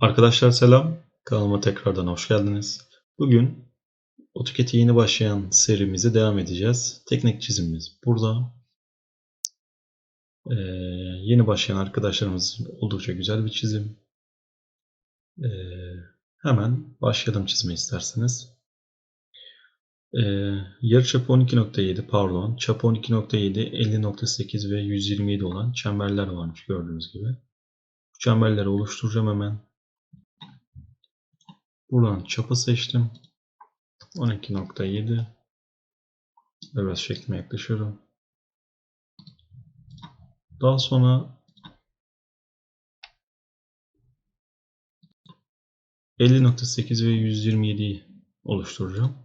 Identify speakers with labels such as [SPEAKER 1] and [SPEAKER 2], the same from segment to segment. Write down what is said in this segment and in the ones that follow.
[SPEAKER 1] Arkadaşlar selam. Kanalıma tekrardan hoş geldiniz. Bugün AutoCAD'e yeni başlayan serimize devam edeceğiz. Teknik çizimimiz burada. Ee, yeni başlayan arkadaşlarımız oldukça güzel bir çizim. Ee, hemen başlayalım çizme isterseniz. Ee, yarıçapı 12.7 pardon çapı 12.7 50.8 ve 127 olan çemberler varmış gördüğünüz gibi. Bu çemberleri oluşturacağım hemen. Buradan çapı seçtim. 12.7 Biraz şeklime yaklaşıyorum. Daha sonra 50.8 ve 127'yi oluşturacağım.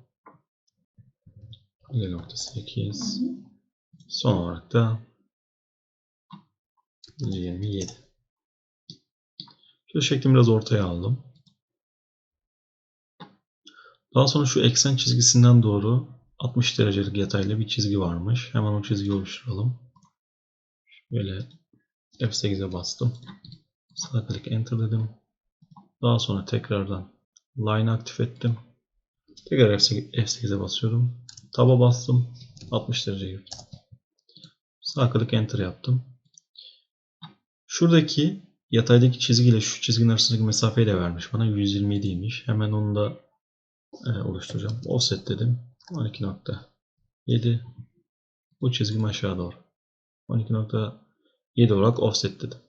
[SPEAKER 1] 50.8 Son olarak da 127 Şöyle şeklimi biraz ortaya aldım. Daha sonra şu eksen çizgisinden doğru 60 derecelik yatayla bir çizgi varmış. Hemen o çizgiyi oluşturalım. Böyle F8'e bastım. Sağ klik Enter dedim. Daha sonra tekrardan Line aktif ettim. Tekrar F8'e basıyorum. Tab'a bastım. 60 derece girdim. Sağ klik Enter yaptım. Şuradaki yataydaki çizgiyle şu çizginin arasındaki mesafeyi de vermiş bana. 127'ymiş. Hemen onu da e, oluşturacağım. Offset dedim. 12.7 Bu çizgim aşağı doğru. 12.7 olarak offset dedim.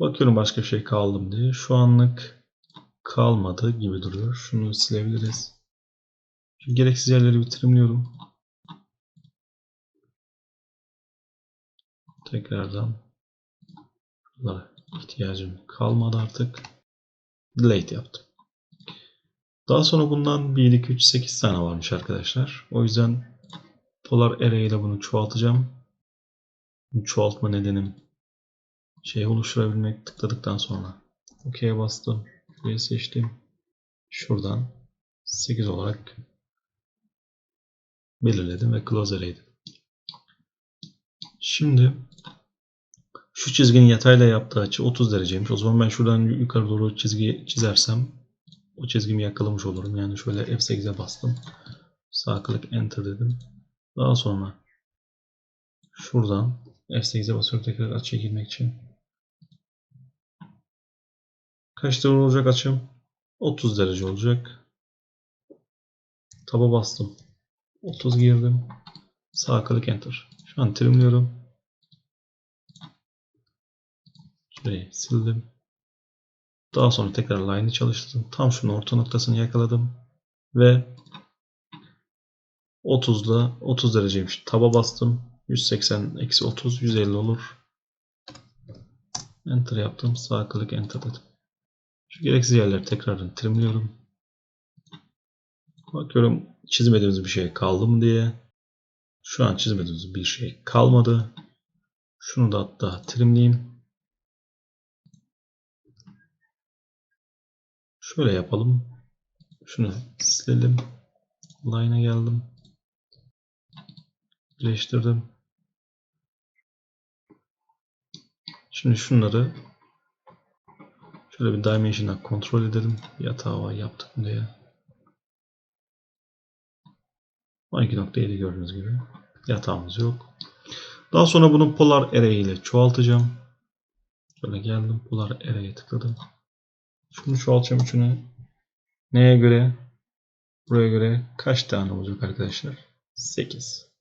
[SPEAKER 1] Bakıyorum başka bir şey kaldı mı diye. Şu anlık kalmadı gibi duruyor. Şunu silebiliriz. Şu gereksiz yerleri bitirimliyorum. Tekrardan bunlara ihtiyacım kalmadı artık. Delete yaptım. Daha sonra bundan 1, 2, 3, 8 tane varmış arkadaşlar. O yüzden polar array ile bunu çoğaltacağım. Bunu çoğaltma nedenim şey oluşturabilmek tıkladıktan sonra OK'ye bastım. Şurayı seçtim. Şuradan 8 olarak belirledim ve close array. Şimdi şu çizginin yatayla yaptığı açı 30 dereceymiş. O zaman ben şuradan yukarı doğru çizgi çizersem o çizgimi yakalamış olurum. Yani şöyle F8'e bastım. Sağ klik Enter dedim. Daha sonra şuradan F8'e basıyorum tekrar açıya girmek için. Kaç derece olacak açım? 30 derece olacak. Taba bastım. 30 girdim. Sağ klik Enter. Şu an trimliyorum. Şurayı sildim. Daha sonra tekrar line'ı çalıştırdım. Tam şunun orta noktasını yakaladım. Ve 30'da 30 dereceymiş. Taba bastım. 180 eksi 30 150 olur. Enter yaptım. Sağ klik enter dedim. Şu gereksiz yerleri tekrardan trimliyorum. Bakıyorum çizmediğimiz bir şey kaldı mı diye. Şu an çizmediğimiz bir şey kalmadı. Şunu da hatta trimleyeyim. Şöyle yapalım. Şunu silelim. Line'a geldim. Birleştirdim. Şimdi şunları şöyle bir dimension'dan kontrol edelim. Hata var yaptık diye. 12.7 gördüğünüz gibi. Yatağımız yok. Daha sonra bunu polar array ile çoğaltacağım. Şöyle geldim polar array'e tıkladım. Şunu çoğaltacağım üçünü. Neye göre? Buraya göre kaç tane olacak arkadaşlar? 8.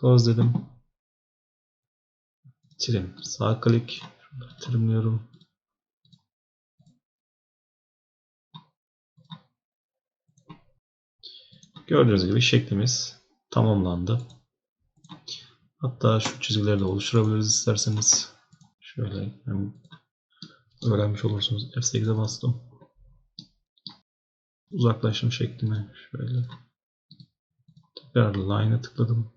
[SPEAKER 1] Close dedim. Trim. Sağ klik. Trimliyorum. Gördüğünüz gibi şeklimiz tamamlandı. Hatta şu çizgileri de oluşturabiliriz isterseniz. Şöyle öğrenmiş olursunuz. F8'e bastım. Uzaklaşım şeklime şöyle. Tekrar line'a tıkladım.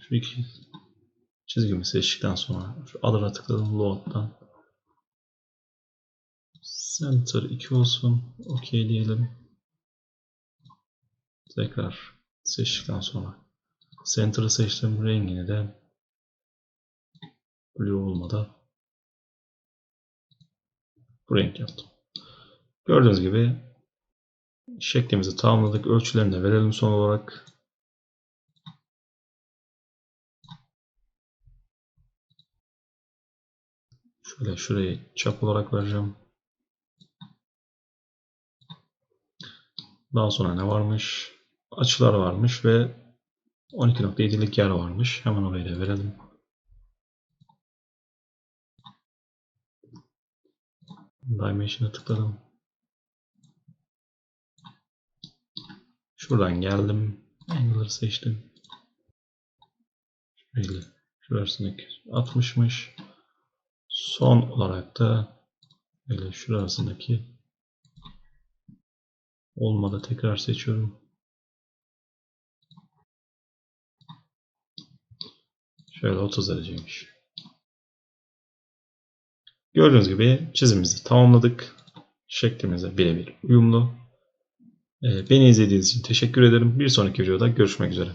[SPEAKER 1] Şu iki çizgimi seçtikten sonra şu adına tıkladım load'dan. Center 2 olsun. OK diyelim. Tekrar seçtikten sonra Center'ı seçtim. Rengini de blue olmadı. Bu renk yaptım. Gördüğünüz gibi şeklimizi tamamladık. Ölçülerini verelim son olarak. Şöyle şurayı çap olarak vereceğim. Daha sonra ne varmış? Açılar varmış ve 12.7'lik yer varmış. Hemen orayı da verelim. Dimension'a tıkladım. Şuradan geldim. Angle'ları seçtim. Şöyle. Şurasındaki 60'mış. Son olarak da böyle şurasındaki olmadı tekrar seçiyorum. Şöyle 30 dereceymiş. Gördüğünüz gibi çizimimizi tamamladık. Şeklimize birebir uyumlu. Ee, Beni izlediğiniz için teşekkür ederim. Bir sonraki videoda görüşmek üzere.